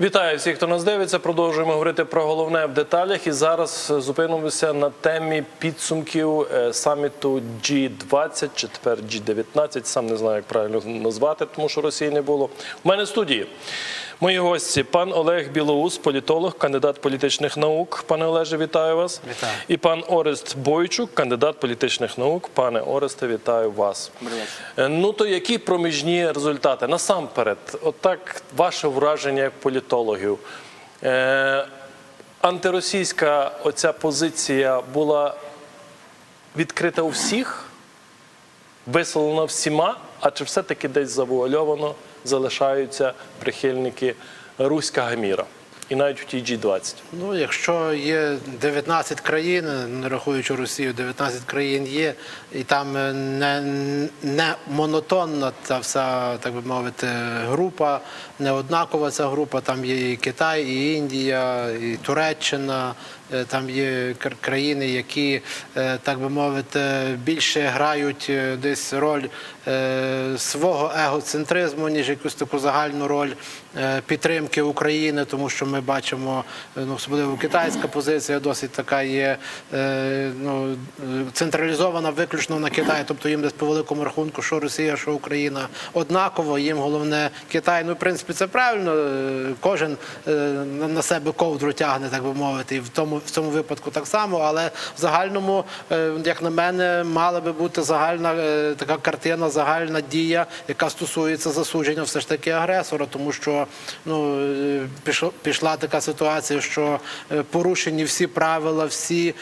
Вітаю всіх, хто нас дивиться. Продовжуємо говорити про головне в деталях. І зараз е, зупинимося на темі підсумків е, саміту G20 чи тепер G19. Сам не знаю, як правильно назвати, тому що Росії не було. У мене в студії мої гості пан Олег Білоус, політолог, кандидат політичних наук. Пане Олеже, вітаю вас. Вітаю. І пан Орест Бойчук, кандидат політичних наук. Пане Оресте, вітаю вас. Е, Ну то які проміжні результати? Насамперед, отак ваше враження як політологів. Е, антиросійська оця позиція була відкрита у всіх, висловлена всіма, а чи все-таки десь завуальовано залишаються прихильники Руська Гаміра? І навіть в тій G20. Ну, якщо є 19 країн, не рахуючи Росію, 19 країн є, і там е, не, не монотонна ця вся, так би мовити, група, не однакова ця група. Там є і Китай, і Індія, і Туреччина. Е, Там є кр- країни, які, е, так би мовити, більше грають е, десь роль свого егоцентризму, ніж якусь таку загальну роль підтримки України, тому що ми бачимо, ну, особливо китайська позиція досить така є ну, централізована виключно на Китай, тобто їм десь по великому рахунку, що Росія, що Україна однаково, їм головне Китай. Ну, в принципі, це правильно. Кожен на себе ковдру тягне, так би мовити, і в тому в цьому випадку так само. Але в загальному, е, як на мене, мала би бути загальна е, така картина, загальна дія, яка стосується засудження все ж таки агресора, тому що ну е, пішла така ситуація, що порушені всі правила, всі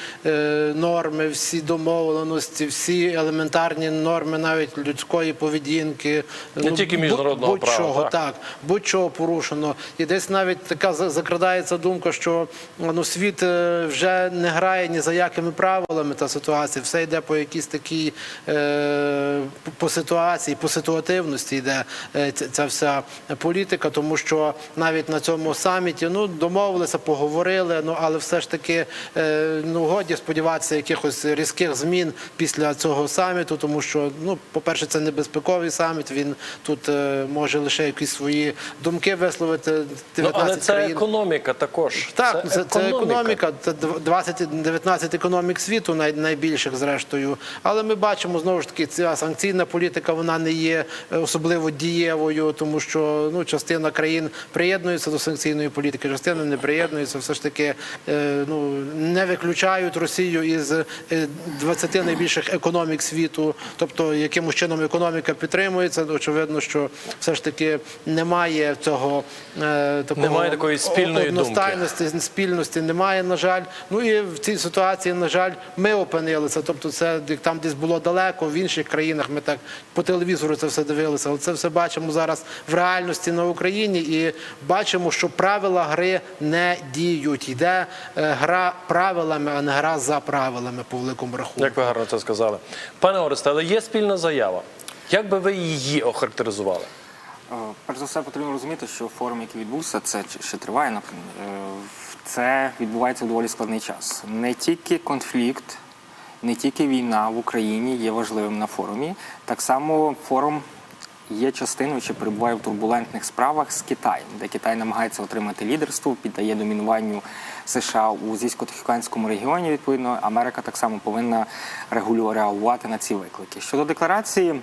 норми, всі домовленості, всі елементарні норми, навіть людської поведінки, Не тільки міжнародного будь-чого, так? так, будь-чого порушено. І десь навіть така за- закрадається думка, що ну, світ вже не грає ні за якими правилами та ситуація. Все йде по якійсь такій е, по- ситуації, по ситуативності йде е, ця, вся політика, тому що навіть на цьому саміті ну, домовилися, поговорили, ну але все ж таки е, ну, годі сподіватися якихось різких змін після цього саміту, тому що, ну, по-перше, це небезпековий саміт. Він тут може лише якісь свої думки висловити. 19 Ну, але це країн. економіка також. Так, це, це економіка, це 20, 19 економік світу, найбільших зрештою. Але ми бачимо знову ж таки, ця санкційна політика вона не є е, особливо дієвою, тому що ну, частина країн приєднується до санкційної політики, частина не приєднується. Все ж таки е, ну, не виключають Росію із е, 20 найбільших економік світу. Тобто, якимось чином економіка підтримується. Очевидно, що все ж таки немає цього е, такого Немає такої спільної думки. одностайності спільності немає, на жаль. Ну і в цій ситуації, на жаль, ми опинилися. Тобто, це там десь було далеко, в інших країнах ми так по телевізору це все дивилися. Але це все бачимо зараз в реальності на Україні і бачимо, що правила гри не діють. Йде е, гра правилами, а не гра за правилами по великому рахунку. Як ви гарно це сказали. Пане Оресте, але є спільна заява. Як би ви її охарактеризували? Е, Перш за все, потрібно розуміти, що форум, який відбувся, це ще триває. наприклад, е, Це відбувається в доволі складний час. Не тільки конфлікт, не тільки війна в Україні є важливим на форумі. Так само форум є частиною чи перебуває в турбулентних справах з Китаєм, де Китай намагається отримати лідерство, піддає домінуванню США у Азійсько-Тихоокеанському регіоні. Відповідно, Америка так само повинна регулювати на ці виклики. Щодо декларації.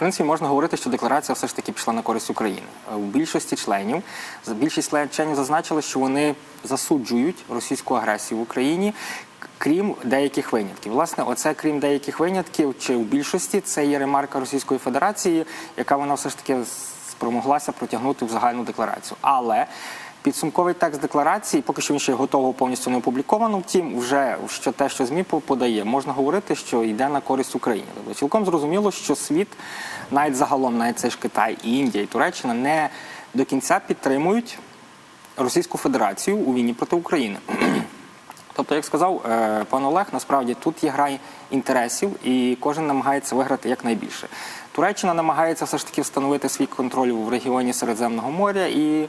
Принципі, можна говорити, що декларація все ж таки пішла на користь України. Е, У більшості членів більшість член- членів зазначили, що вони засуджують російську агресію в Україні, крім деяких винятків. Власне, оце крім деяких винятків, чи в більшості це є ремарка Російської Федерації, яка вона все ж таки спромоглася протягнути в загальну декларацію. Але Підсумковий текст декларації, поки що він ще готово повністю не опубліковано. Втім, вже що те, що ЗМІ подає, можна говорити, що йде на користь Україні. Тобто цілком зрозуміло, що світ, навіть загалом, навіть цей ж Китай, і Індія, і Туреччина не до кінця підтримують Російську Федерацію у війні проти України. Тобто, як сказав е, пан Олег, насправді тут є гра інтересів, і кожен намагається виграти якнайбільше. Туреччина намагається все ж таки встановити свій контроль в регіоні Середземного моря, і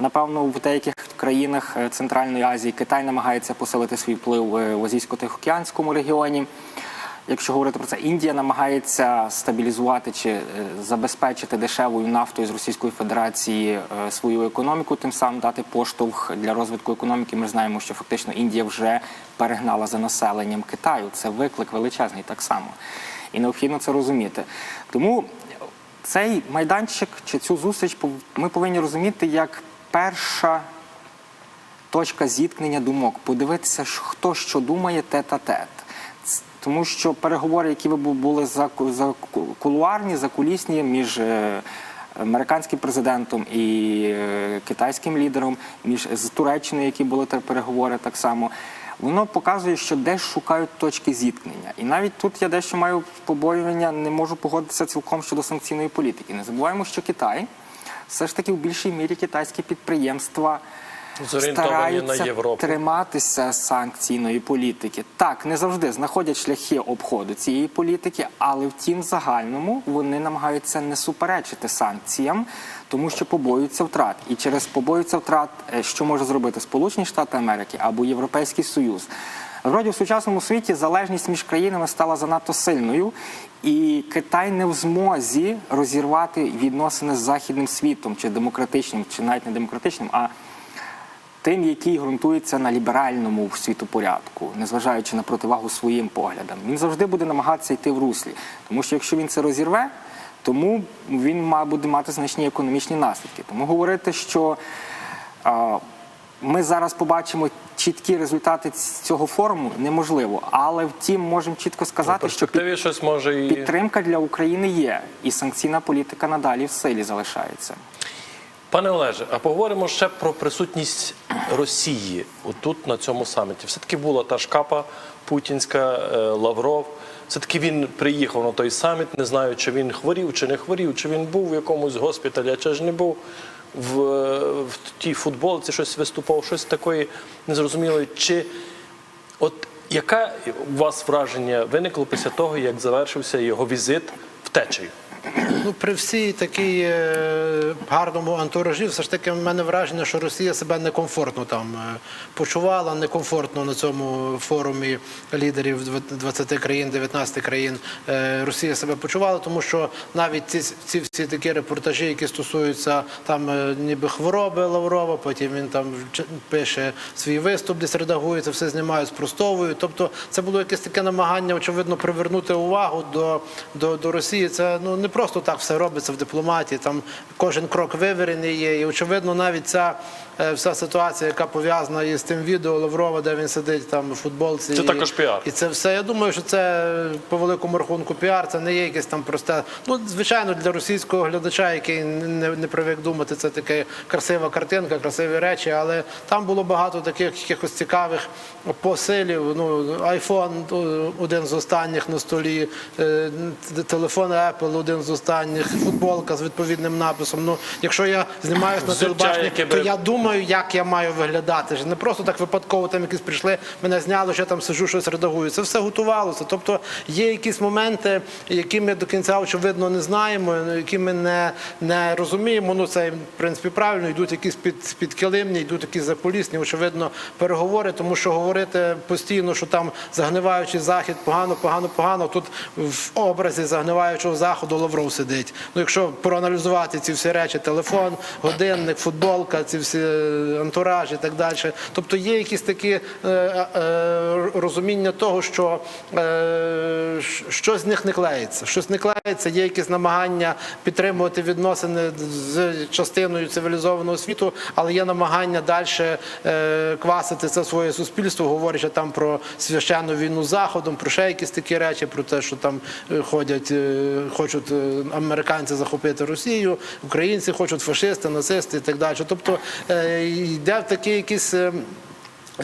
напевно в деяких країнах е, Центральної Азії Китай намагається посилити свій вплив е, в Азійсько-Тихоокеанському регіоні. якщо говорити про це, Індія намагається стабілізувати чи е, забезпечити дешевою нафтою з Російської Федерації свою економіку, тим самим дати поштовх для розвитку економіки. Ми знаємо, що фактично Індія вже перегнала за населенням Китаю. Це виклик величезний так само. І необхідно це розуміти. Тому цей майданчик чи цю зустріч ми повинні розуміти як перша точка зіткнення думок, подивитися, хто що думає тет-а-тет. Тому що переговори, які були за, ку- за ку- кулуарні, закулісні між е, американським президентом і е, китайським лідером, між з Туреччиною, які були переговори так само. Воно показує, що десь шукають точки зіткнення. І навіть тут я дещо маю побоювання, не можу погодитися цілком щодо санкційної політики. Не забуваємо, що Китай все ж таки в більшій мірі китайські підприємства на стараються Європу. триматися санкційної політики. Так, не завжди знаходять шляхи обходу цієї політики, але втім, в загальному вони намагаються не суперечити санкціям, тому що побоюються втрат. І через побоюються втрат, е, що може зробити Сполучені Штати Америки або Європейський Союз. Вроді в сучасному світі залежність між країнами стала занадто сильною, і Китай не в змозі розірвати відносини з західним світом, чи демократичним, чи навіть не демократичним, а тим, який ґрунтується на ліберальному світопорядку, незважаючи на противагу своїм поглядам, він завжди буде намагатися йти в руслі. Тому що якщо він це розірве, тому він буде мати значні економічні наслідки. Тому говорити, що ми зараз побачимо чіткі результати цього форуму, неможливо. Але втім, можемо чітко сказати, що під- щось може і підтримка для України є, і санкційна політика надалі в силі залишається. Пане Олеже, а поговоримо ще про присутність Росії отут на цьому саміті. Все-таки була та шкапа путінська, е, Лавров. Все-таки він приїхав на той саміт, не знаю, чи він хворів, чи не хворів, чи він був в якомусь госпіталі, а чи ж не був в, в тій футболці, щось виступав, щось такої незрозумілої. Чи от яке у вас враження виникло після того, як завершився його візит втечею? Ну, при всій такій е, гарному антуражі, все ж таки в мене враження, що Росія себе некомфортно там е, почувала, некомфортно на цьому форумі лідерів 20 країн, 19 країн. Е, Росія себе почувала, тому що навіть ці, ці всі такі репортажі, які стосуються там е, ніби хвороби Лаврова, потім він там пише свій виступ, десь редагує, це все знімають, спростовують. Тобто це було якесь таке намагання, очевидно, привернути увагу до, до, до Росії. Це ну не просто так все робиться в дипломатії. Там кожен крок виверений є. І очевидно, навіть ця вся ситуація, яка пов'язана із тим відео Лаврова, де він сидить там у футболці. Це і, також піар. І це все. Я думаю, що це е, по великому рахунку піар. Це не є якесь там просте. Ну, звичайно, для російського глядача, який не, не привик думати, це така красива картинка, красиві речі. Але там було багато таких якихось цікавих посилів. Ну, айфон один з останніх на столі, е, телефон Apple один з останніх, футболка з відповідним написом. Ну, якщо я знімаюсь на Взуття, телебаченні, то я думаю, як я маю виглядати. Не просто так випадково там якісь прийшли, мене зняли, що я там сижу, щось редагую. Це все готувалося. Тобто є якісь моменти, які ми до кінця очевидно не знаємо, які ми не, не розуміємо. Ну це в принципі правильно. Йдуть якісь під, підкилимні, йдуть якісь закулісні, очевидно, переговори, тому що говорити постійно, що там загниваючий захід, погано, погано, погано. Тут в образі загниваючого заходу Лавров сидить. Ну, якщо проаналізувати ці всі речі, телефон, годинник, футболка, ці всі антураж і так далі. Тобто є якісь такі е, е, розуміння того, що е, щось з них не клеїться. Щось не клеїться, є якісь намагання підтримувати відносини з частиною цивілізованого світу, але є намагання далі е, квасити це своє суспільство, говорячи там про священну війну з заходом, про ще якісь такі речі, про те, що там е, ходять, е, хочуть е, американці захопити Росію, українці хочуть фашисти, нацисти і так далі. Тобто е, йде в такий якийсь. е,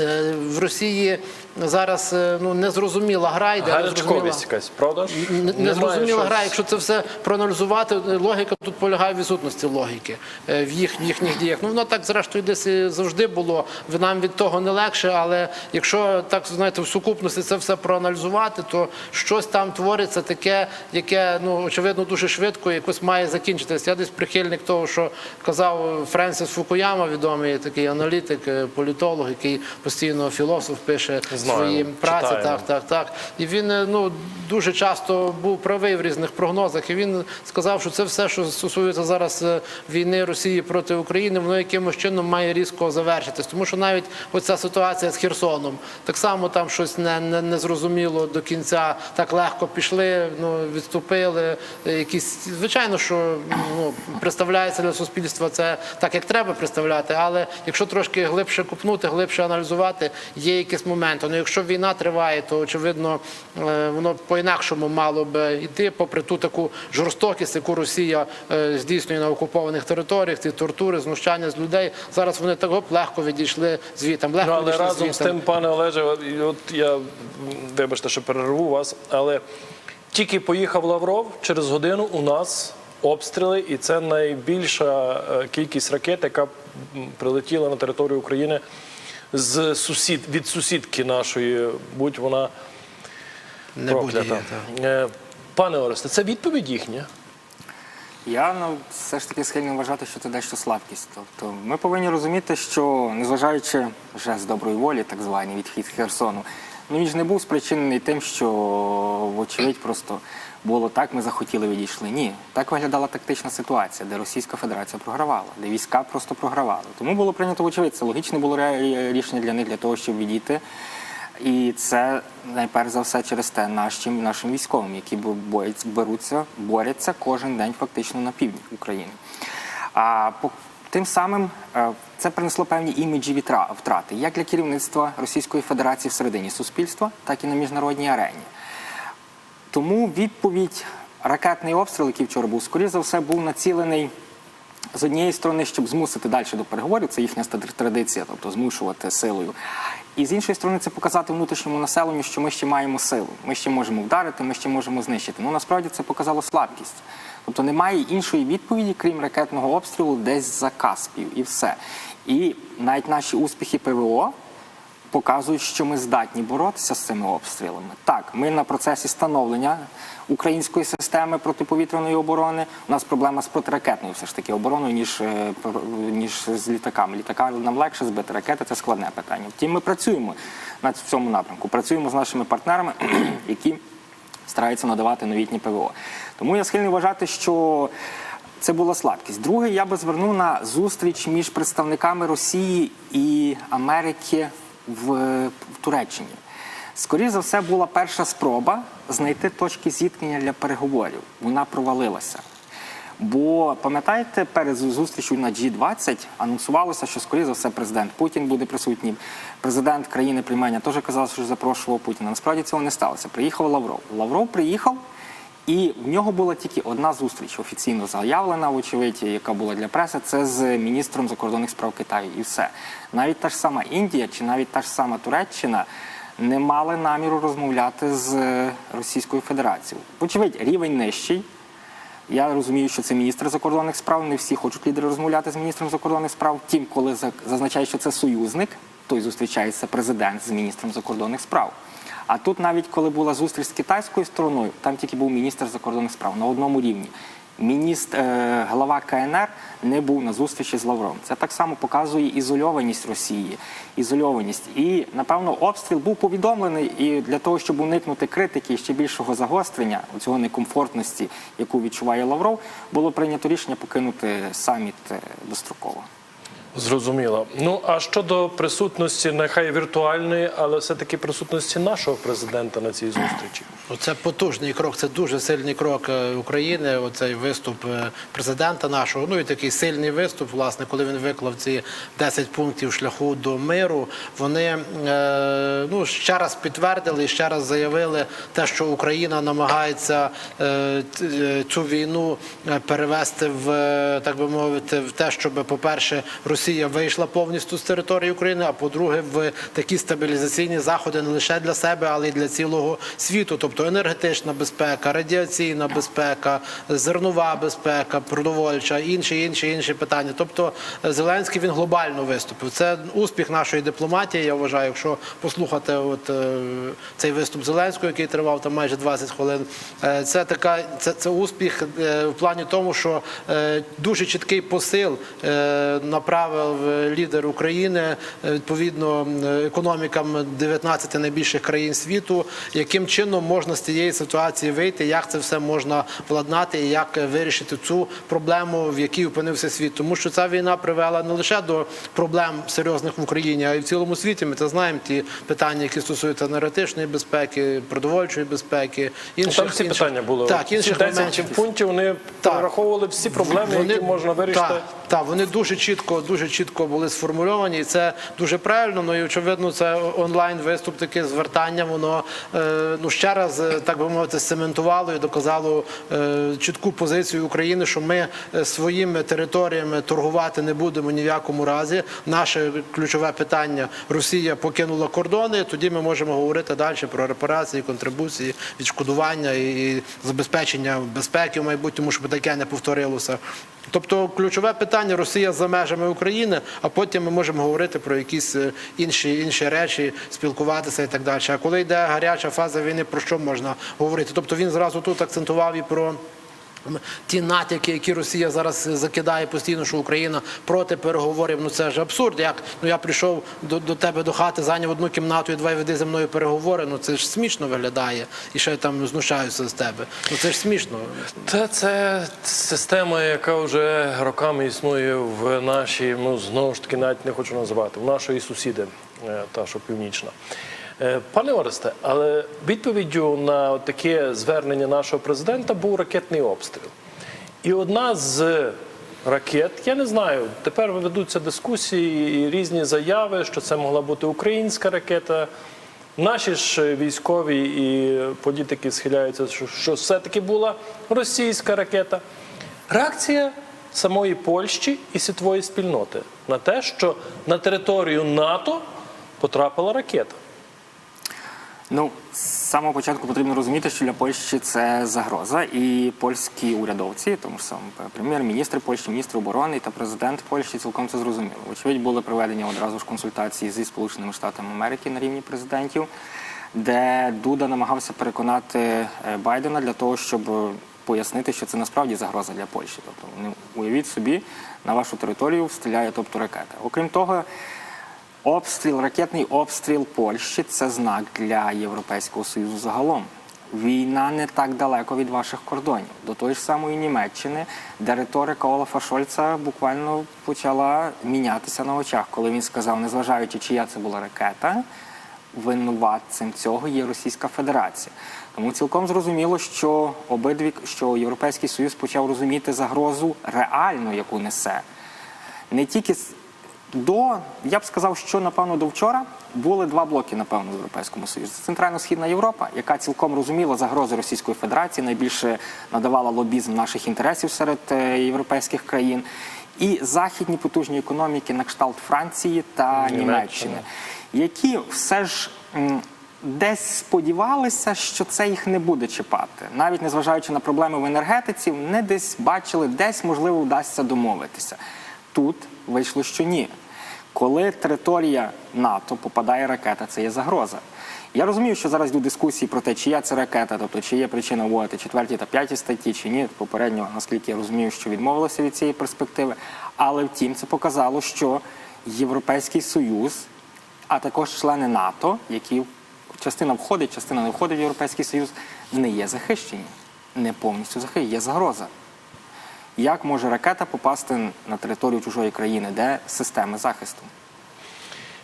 е, В Росії зараз е, ну незрозуміла гра йде. Гарячковість якась, правда? не- Незрозуміла гра, якщо це все проаналізувати, логіка тут полягає в відсутності логіки е, в їх їхніх діях. Ну воно так зрештою десь і завжди було. Нам від того не легше, але якщо так знаєте, в сукупності це все проаналізувати, то щось там твориться таке, яке ну очевидно дуже швидко якось має закінчитися. Я десь прихильник того, що казав Френсіс Фукуяма, відомий такий аналітик, е, політолог, який постійно філософ пише. Своїм праці. читаємо. Так, так, так. І він е, ну дуже часто був правий в різних прогнозах. І він сказав, що це все, що стосується зараз е, війни Росії проти України, воно якимось чином має різко завершитись. Тому що навіть оця ситуація з Херсоном, так само там щось не, не, не зрозуміло до кінця. Так легко пішли, ну відступили. е, Якісь звичайно, що ну представляється для суспільства це так, як треба представляти. Але якщо трошки глибше купнути, глибше аналізувати, є якісь моменти. Ну якщо війна триває, то очевидно е, воно по-інакшому мало би йти, попри ту таку жорстокість, яку Росія е, здійснює на окупованих територіях, ті тортури, знущання з людей. Зараз вони так оп, легко відійшли звітом. Легко Ну, але відійшли разом з тим, пане Олеже, от- я вибачте, що перерву вас, але тільки поїхав Лавров через годину у нас обстріли, і це найбільша е, кількість ракет, яка прилетіла на територію України з сусід від сусідки нашої, будь вона не буде. проклята. так. Е, Пане Оресте, це відповідь їхня. Я ну, все ж таки схильний вважати, що це дещо слабкість. Тобто ми повинні розуміти, що незважаючи вже з доброї волі, так званий відхід Херсону, ну він ж не був спричинений тим, що вочевидь просто було так, ми захотіли відійшли. Ні, так виглядала тактична ситуація, де Російська Федерація програвала, де війська просто програвали. Тому було прийнято вочевидь, це логічне було рішення для них для того, щоб відійти. І це найперш за все через те нашим нашим військовим, які бо- беруться, борються кожен день фактично на півдні України. А по тим самим е, це принесло певні іміджі втрати як для керівництва Російської Федерації всередині суспільства, так і на міжнародній арені. Тому відповідь ракетний обстріл, який вчора був, скоріше за все, був націлений з однієї сторони, щоб змусити далі до переговорів, це їхня традиція, тобто змушувати силою. І з іншої сторони, це показати внутрішньому населенню, що ми ще маємо силу. Ми ще можемо вдарити, ми ще можемо знищити. Ну насправді це показало слабкість. Тобто немає іншої відповіді, крім ракетного обстрілу, десь за Каспів, і все. І навіть наші успіхи ПВО показують, що ми здатні боротися з цими обстрілами. Так, ми на процесі становлення української системи протиповітряної оборони. У нас проблема з протиракетною все ж таки обороною, ніж, е, ніж з літаками. Літака нам легше збити ракети, це складне питання. Втім, ми працюємо на цьому напрямку. Працюємо з нашими партнерами, які стараються надавати новітні ПВО. Тому я схильний вважати, що це була слабкість. Друге, я би звернув на зустріч між представниками Росії і Америки в, в Туреччині. Скоріше за все, була перша спроба знайти точки зіткнення для переговорів. Вона провалилася. Бо пам'ятаєте, перед зустрічю на G20 анонсувалося, що скоріше за все президент Путін буде присутній. Президент країни приймання теж казав, що запрошував Путіна. Насправді цього не сталося. Приїхав Лавров. Лавров приїхав, і в нього була тільки одна зустріч офіційно заявлена, вочевидь, яка була для преси. Це з міністром закордонних справ Китаю. І все. Навіть та ж сама Індія чи навіть та ж сама Туреччина. Не мали наміру розмовляти з е, Російською Федерацією. Вочевидь, рівень нижчий. Я розумію, що це міністр закордонних справ. Не всі хочуть лідери розмовляти з міністром закордонних справ. Втім, коли за- зазначають, що це союзник, то й зустрічається президент з міністром закордонних справ. А тут, навіть коли була зустріч з китайською стороною, там тільки був міністр закордонних справ на одному рівні. Міністр, е, глава КНР не був на зустрічі з Лавровим. Це так само показує ізольованість Росії, ізольованість. І напевно обстріл був повідомлений і для того, щоб уникнути критики ще більшого загострення цього некомфортності, яку відчуває Лавров, було прийнято рішення покинути саміт е, достроково. Зрозуміло. Ну а щодо присутності, нехай віртуальної, але все-таки присутності нашого президента на цій зустрічі. Це потужний крок, це дуже сильний крок е, України. Оцей виступ е, президента нашого. Ну і такий сильний виступ, власне, коли він виклав ці 10 пунктів шляху до миру. Вони е, ну ще раз підтвердили ще раз заявили те, що Україна намагається цю війну перевести в так би мовити, в те, щоб, по-перше, Росія вийшла повністю з території України, а по-друге, в такі стабілізаційні заходи не лише для себе, але й для цілого світу. Тобто енергетична безпека, радіаційна безпека, зернова безпека, продовольча, інші, інші, інші питання. Тобто Зеленський він глобально виступив. Це успіх нашої дипломатії. Я вважаю, якщо послухати от е, цей виступ Зеленського, який тривав там майже 20 хвилин. е, Це така це, це успіх е, в плані тому, що дуже чіткий посил направив поставив е, лідер України е, відповідно економікам 19 найбільших країн світу, яким чином можна з цієї ситуації вийти, як це все можна владнати і як е, вирішити цю проблему, в якій опинився світ. Тому що ця війна привела не лише до проблем серйозних в Україні, а й в цілому світі. Ми це знаємо. Ті питання, які стосуються енергетичної безпеки, продовольчої безпеки, інших Там всі інших- питання були. Так, інших 10 моментів. пунктів вони перераховували всі проблеми, які можна вирішити. Так, так, вони дуже чітко, дуже чітко були сформульовані, і це дуже правильно. Ну і очевидно, це онлайн виступ таке звертання. Воно е, ну ще раз, е, так би мовити, цементувало і доказало е, чітку позицію України, що ми своїми територіями торгувати не будемо ні в якому разі. Наше ключове питання Росія покинула кордони. Тоді ми можемо говорити далі про репарації, контрибуції, відшкодування і забезпечення безпеки в майбутньому, щоб таке не повторилося. Тобто ключове питання Росія за межами України, а потім ми можемо говорити про якісь е, інші, інші речі, спілкуватися і так далі. А коли йде гаряча фаза війни, про що можна говорити? Тобто він зразу тут акцентував і про. Ті натяки, які Росія зараз закидає постійно, що Україна проти переговорів, ну це ж абсурд. Як ну я прийшов до, до тебе до хати, зайняв одну кімнату і давай веди зі мною переговори. Ну це ж смішно виглядає, і ще там знущаюся з тебе. Ну це ж смішно. Та це система, яка вже роками існує в нашій, ну знову ж таки, навіть не хочу називати, в нашої сусіди, е, та що північна. Е, Пане Оресте, але відповіддю на таке звернення нашого президента був ракетний обстріл. І одна з ракет, я не знаю, тепер ведуться дискусії і різні заяви, що це могла бути українська ракета. Наші ж військові і політики схиляються, що, що все-таки була російська ракета. Реакція самої Польщі і світової спільноти на те, що на територію НАТО потрапила ракета. Ну, з самого початку потрібно розуміти, що для Польщі це загроза, і польські урядовці, тому ж сам прем'єр-міністр Польщі, міністр оборони та президент Польщі цілком це зрозуміли. Вочевидь, були проведені одразу ж консультації зі Сполученими Штатами Америки на рівні президентів, де Дуда намагався переконати е, Байдена для того, щоб пояснити, що це насправді загроза для Польщі. Тобто, уявіть собі, на вашу територію стріляє тобто ракета. Окрім того. Обстріл, ракетний обстріл Польщі це знак для Європейського Союзу загалом. Війна не так далеко від ваших кордонів. До тої ж самої Німеччини, де риторика Олафа Шольца буквально почала мінятися на очах, коли він сказав, незважаючи, чия це була ракета, винуватцем цього є Російська Федерація. Тому цілком зрозуміло, що обидві що Європейський Союз почав розуміти загрозу реальну, яку несе не тільки до, я б сказав, що напевно до вчора були два блоки, напевно, в Європейському Союзі. Це Центрально-Східна Європа, яка цілком розуміла загрози Російської Федерації, найбільше надавала лобізм наших інтересів серед е, європейських країн. І західні потужні економіки на кшталт Франції та Німеччини. Німеччини, які все ж десь сподівалися, що це їх не буде чіпати, навіть незважаючи на проблеми в енергетиці, вони десь бачили, десь можливо вдасться домовитися. Тут вийшло, що ні. Коли територія НАТО попадає ракета, це є загроза. Я розумію, що зараз йдуть дискусії про те, чия це ракета, тобто чи є причина вводити четвертій та п'ятій статті, чи ні. Попередньо, наскільки я розумію, що відмовилося від цієї перспективи. Але втім, це показало, що Європейський Союз, а також члени НАТО, які частина входить, частина не входить в Європейський Союз, не є захищені, не повністю захищені, є загроза. Як може ракета попасти на територію чужої країни, де системи захисту?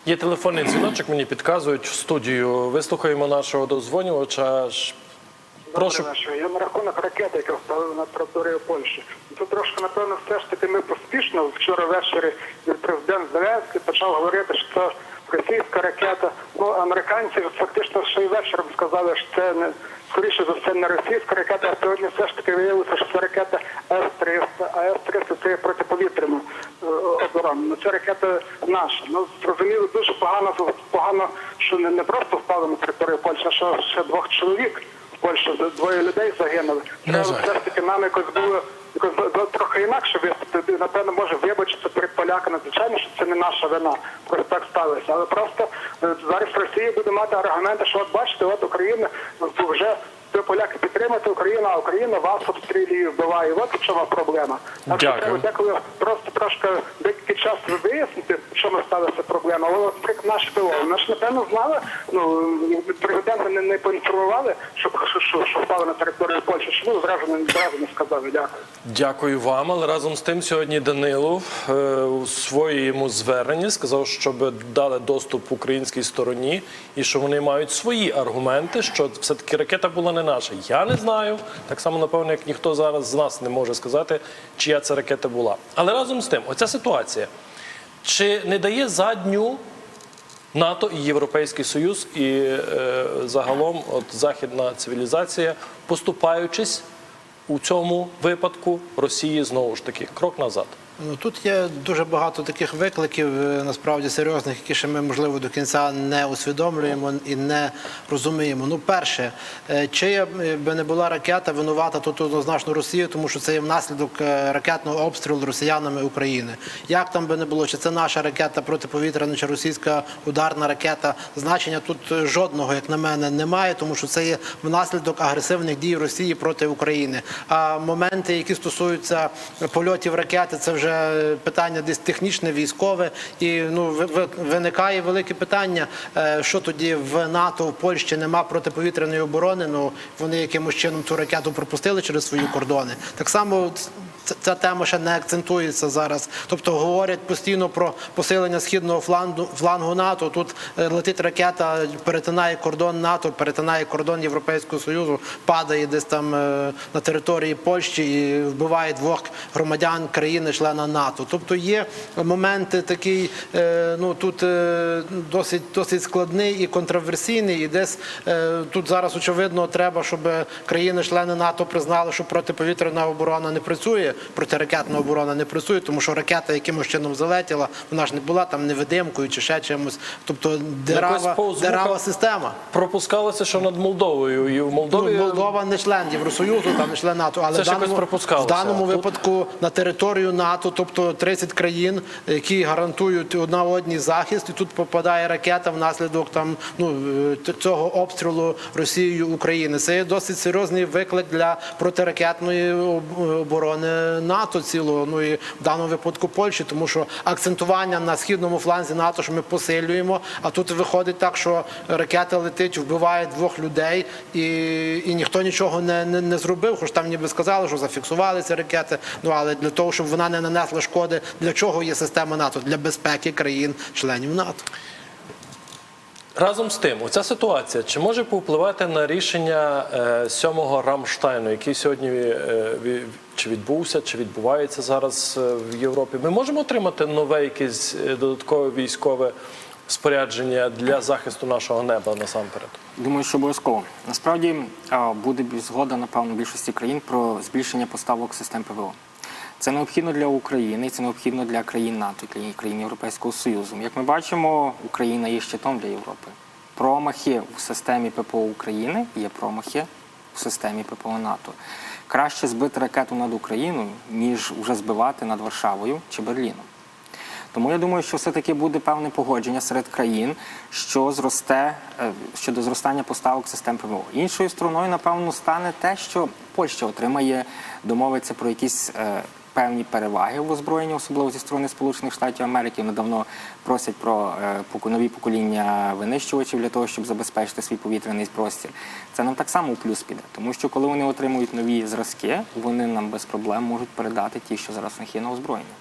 Є телефонний дзвіночок, мені підказують в студію. Вислухаємо нашого дозвонювача. Прошу. Я на рахунок ракети, яка впала на територію Польщі. Тут трошки, напевно, все ж таки ми поспішно. Вчора ввечері президент Зеленський почав говорити, що це російська ракета. Ну, американці фактично ще й вечором сказали, що це не скоріше за все не російська ракета, а сьогодні все ж таки виявилося, що це ракета С-300, а С-300 це протиповітряна е, оборона. Ну, це ракета наша. Ну, зрозуміло, дуже погано, погано, що не, не просто впали на територію Польщі, а що ще двох чоловік. в Польщі двоє людей загинули. Треба все ж таки нам якось було якось трохи інакше виступити. Напевно, може вибачити перед поляками. Звичайно, що це не наша вина. Просто так сталося. Але просто е, зараз Росія буде мати аргументи, що от бачите, от Україна вже ви поляки підтримуєте Україну, а Україна вас обстрілює, вбиває. От в чому проблема. Так що треба деколи просто трошки деякий час вияснити, в чому сталася проблема. Але от наприклад, наш ПО, вони ж напевно знали, ну президента не, не поінформували, що, що, що, що впали на територію Польщі. Чому зразу не зразу не сказали? Дякую. Дякую вам. Але разом з тим сьогодні Данилов е, у своєму зверненні сказав, щоб дали доступ українській стороні і що вони мають свої аргументи, що все-таки ракета була не наша. Я не знаю. Так само, напевно, як ніхто зараз з нас не може сказати, чия це ракета була. Але разом з тим, оця ситуація чи не дає задню НАТО і Європейський Союз, і е, загалом от західна цивілізація, поступаючись у цьому випадку Росії знову ж таки крок назад. Ну тут є дуже багато таких викликів, е, насправді серйозних, які ще ми можливо до кінця не усвідомлюємо і не розуміємо. Ну, перше, е, чи би не була ракета винувата тут однозначно Росія, тому що це є внаслідок е, ракетного обстрілу росіянами України. Як там би не було, чи це наша ракета протиповітряна, чи російська ударна ракета, значення тут жодного, як на мене, немає, тому що це є внаслідок агресивних дій Росії проти України. А моменти, які стосуються польотів ракети, це вже питання десь технічне, військове. І ну ви- ви- виникає велике питання, е, що тоді в НАТО в Польщі нема протиповітряної оборони. Ну вони якимось чином цю ракету пропустили через свої кордони. Так само ця тема ще не акцентується зараз. Тобто говорять постійно про посилення східного флангу, флангу НАТО. Тут е, летить ракета, перетинає кордон НАТО, перетинає кордон Європейського Союзу, падає десь там е, на території Польщі і вбиває двох громадян країни-члена НАТО. Тобто є моменти такий, е, ну тут досить досить складний і контроверсійний. І десь тут зараз очевидно треба, щоб країни-члени НАТО признали, що протиповітряна оборона не працює, протиракетна оборона не працює, тому що ракета якимось чином залетіла, вона ж не була там невидимкою чи ще чимось. Тобто дерава, дерава система. Пропускалося, що над Молдовою, і в Молдові Ну, Молдова не член Євросоюзу, там не член НАТО, але Це в даному, в даному випадку на територію НАТО, тобто 30 країн, які гарантують одна одній захист, і тут попадає ракета внаслідок там ну е, цього обстрілу Росією України. Це є досить серйозний виклик для протиракетної оборони НАТО цілого. Ну і в даному випадку Польщі, тому що акцентування на східному фланзі НАТО, що ми посилюємо. А тут виходить так, що ракета летить, вбиває двох людей, і, і ніхто нічого не, не, не зробив. Хоч там ніби сказали, що зафіксували ці ракети. Ну але для того, щоб вона не нанесла шкоди, для чого є система НАТО? Для безпеки країн-членів НАТО. Разом з тим, оця ситуація чи може повпливати на рішення е, сьомого Рамштайну, який сьогодні е, чи відбувся, чи відбувається зараз е, в Європі? Ми можемо отримати нове якесь е, додаткове військове спорядження для захисту нашого неба насамперед? Думаю, що обов'язково. Насправді буде згода, напевно, більшості країн про збільшення поставок систем ПВО. Це необхідно для України, це необхідно для країн НАТО, країн- країн Європейського Союзу. Як ми бачимо, Україна є щитом для Європи. Промахи в системі ППО України є промахи в системі ППО НАТО. Краще збити ракету над Україною, ніж вже збивати над Варшавою чи Берліном. Тому я думаю, що все-таки буде певне погодження серед країн, що зросте е, щодо зростання поставок систем ПВО. Іншою стороною, напевно, стане те, що Польща отримає, домовиться про якісь е, певні переваги в озброєнні, особливо зі сторони Сполучених Штатів Америки. Вони давно просять про е, нові покоління винищувачів для того, щоб забезпечити свій повітряний простір. Це нам так само у плюс піде, тому що коли вони отримують нові зразки, вони нам без проблем можуть передати ті, що зараз них є на озброєння.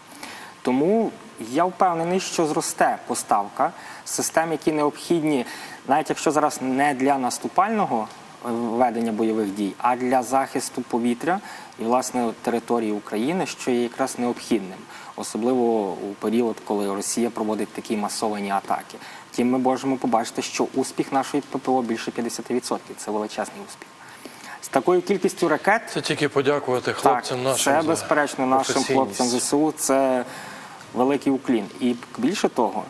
Тому я впевнений, що зросте поставка систем, які необхідні, навіть якщо зараз не для наступального ведення бойових дій, а для захисту повітря і власне території України, що є якраз необхідним, особливо у період, коли Росія проводить такі масовані атаки. Втім, ми можемо побачити, що успіх нашої ППО більше 50%. Це величезний успіх. З такою кількістю ракет Це тільки подякувати хлопцям так, нашим. Це безперечно нашим хлопцям ЗСУ. Це великий уклін. І більше того,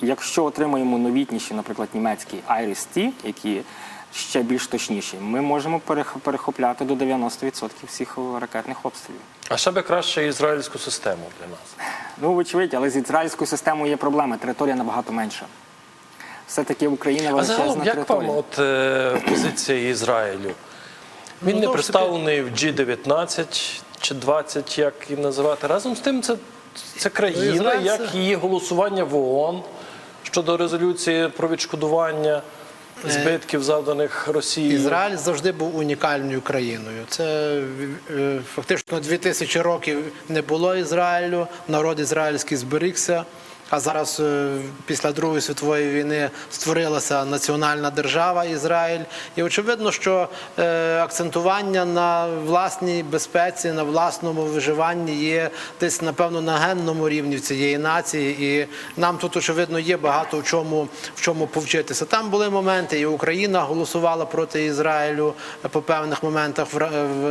якщо отримаємо новітніші, наприклад, німецькі Iris-T, які ще більш точніші, ми можемо перех- перехопляти до 90% всіх ракетних обстрілів. А ще би краще ізраїльську систему для нас. Ну, вочевидь, але з ізраїльською системою є проблема. Територія набагато менша. Все-таки Україна А величезна загалом, як територія. вам от е, позиція Ізраїлю? Він не ж таки- представлений в G19 чи 20, як її називати. Разом з тим, це, це країна, Ізраїль це- як її голосування в ООН щодо резолюції про відшкодування збитків, завданих Росією. Ізраїль завжди був унікальною країною. Це е, фактично 2000 років не було Ізраїлю, народ ізраїльський зберігся. А зараз е, після Другої світової війни створилася національна держава Ізраїль. І очевидно, що е, акцентування на власній безпеці, на власному виживанні є десь, напевно, на генному рівні цієї нації. І нам тут, очевидно, є багато в чому, в чому повчитися. Там були моменти, і Україна голосувала проти Ізраїлю по певних моментах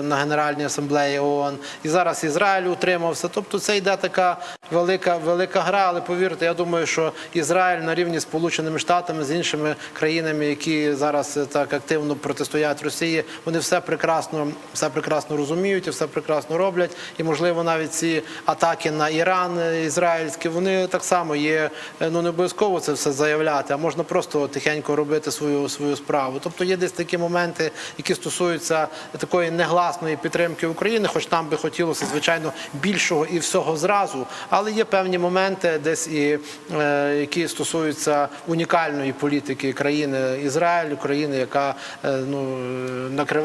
на Генеральній асамблеї ООН. І зараз Ізраїль утримався. Тобто це йде така велика, велика гра, але повірте, я думаю, що Ізраїль на рівні з Сполученими Штатами, з іншими країнами, які зараз е, так активно протистоять Росії, вони все прекрасно, все прекрасно розуміють і все прекрасно роблять. І можливо навіть ці атаки на Іран е, ізраїльські, вони так само є. е, Ну не обов'язково це все заявляти, а можна просто тихенько робити свою свою справу. Тобто є десь такі моменти, які стосуються такої негласної підтримки України, хоч там би хотілося звичайно більшого і всього зразу. Але є певні моменти, десь і е, які стосуються унікальної політики країни Ізраїль, країни, яка е, ну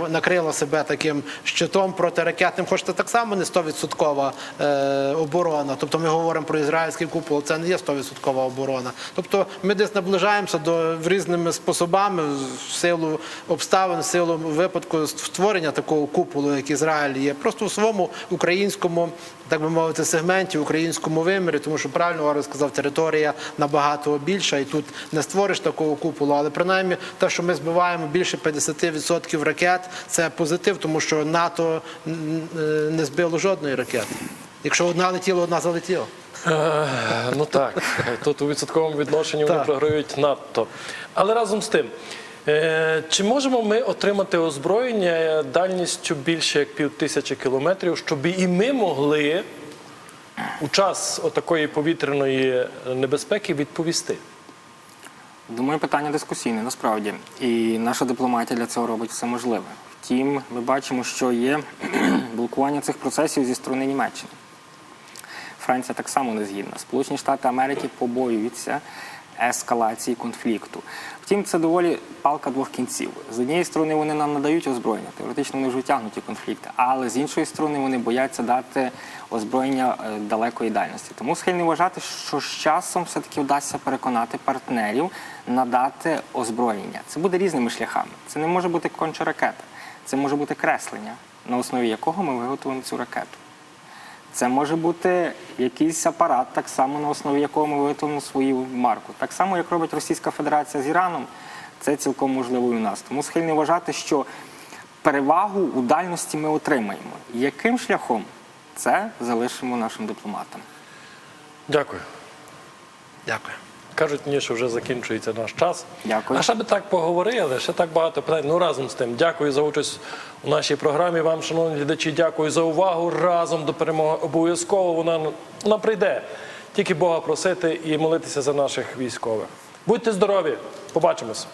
накрила себе таким щитом протиракетним, хоч це так само не 100% е, оборона. Тобто ми говоримо про ізраїльський купол, це не є 100% оборона. Тобто ми десь наближаємося до різними способами в силу обставин, в силу випадку створення такого куполу, як Ізраїль є, просто у своєму українському, так би мовити, сегменті, в українському вимірі, тому що правильно Орел сказав, територія набагато більша, і тут не створиш такого куполу. Але принаймні те, що ми збиваємо більше 50% ракет, це позитив, тому що НАТО не збило жодної ракети. Якщо одна летіла, одна залетіла. Е, Ну так, тут у відсотковому відношенні вони програють надто. Але разом з тим, чи можемо ми отримати озброєння дальністю більше як пів тисячі кілометрів, щоб і ми могли у час отакої повітряної небезпеки відповісти? Думаю, питання дискусійне насправді. І наша дипломатія для цього робить все можливе. Втім, ми бачимо, що є блокування цих процесів зі сторони Німеччини. Франція так само не згідна. Сполучені Штати Америки побоюються ескалації конфлікту. Втім, це доволі палка двох кінців. З однієї сторони, вони нам надають озброєння, теоретично вони вже втягнуті конфлікти, але з іншої сторони вони бояться дати озброєння е, далекої дальності. Тому схильний вважати, що з часом все-таки вдасться переконати партнерів надати озброєння. Це буде різними шляхами. Це не може бути конча ракета, це може бути креслення, на основі якого ми виготовимо цю ракету. Це може бути якийсь апарат, так само на основі якого ми виготовимо свою марку. Так само, як робить Російська Федерація з Іраном, це цілком можливо і у нас. Тому схильний вважати, що перевагу у дальності ми отримаємо. Яким шляхом це залишимо нашим дипломатам. Дякую. Дякую. Кажуть мені, що вже закінчується наш час. Дякую. А ще би так поговорили, ще так багато питань. Ну разом з тим, дякую за участь у нашій програмі. Вам, шановні глядачі, дякую за увагу. Разом до перемоги обов'язково вона, вона прийде. Тільки Бога просити і молитися за наших військових. Будьте здорові! Побачимось!